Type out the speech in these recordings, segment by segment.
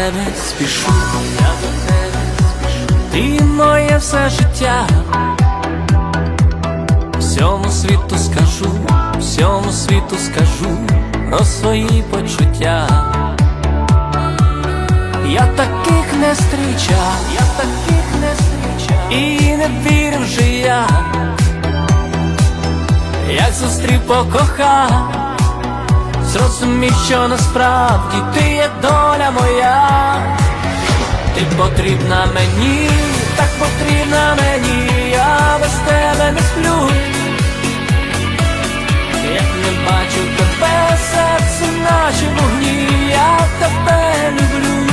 тебе спішу, я до тебе спішу. Ти моє все життя. Всьому світу скажу, всьому світу скажу про свої почуття. Я таких не зустрічав, я таких не зустрічав І не вірив же я, як зустрів покохав, зрозумів, що насправді ти є доля моя, ти потрібна мені, так потрібна мені, я без тебе не сплю. Як не бачу тебе, серце наче вогні, я тебе люблю.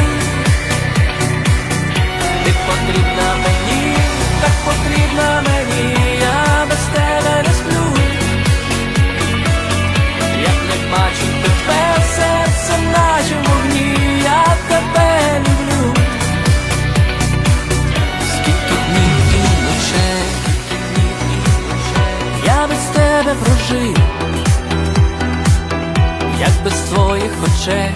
Ти потрібна мені, так потрібна без твоїх очей,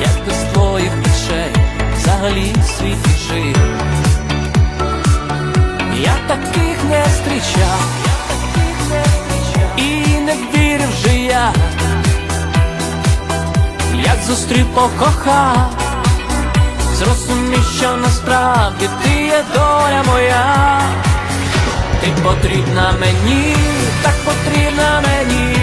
як без твоїх очей, взагалі світ жив. Я таких не зустрічав, і не вірив же я, як зустрів покохав, зрозумів, що насправді ти є доля моя. Ти потрібна мені, так потрібна мені,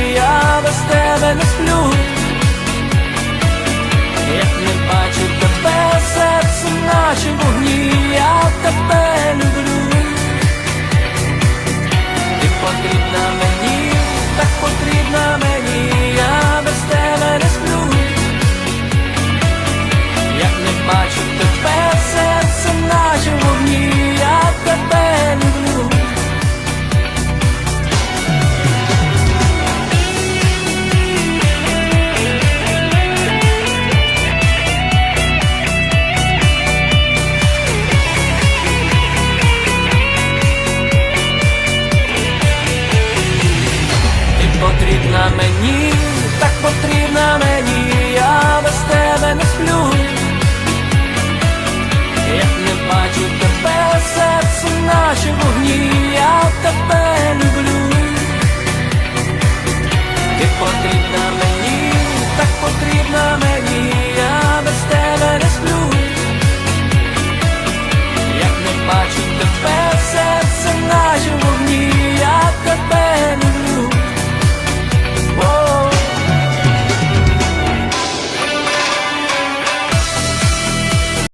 아쉬운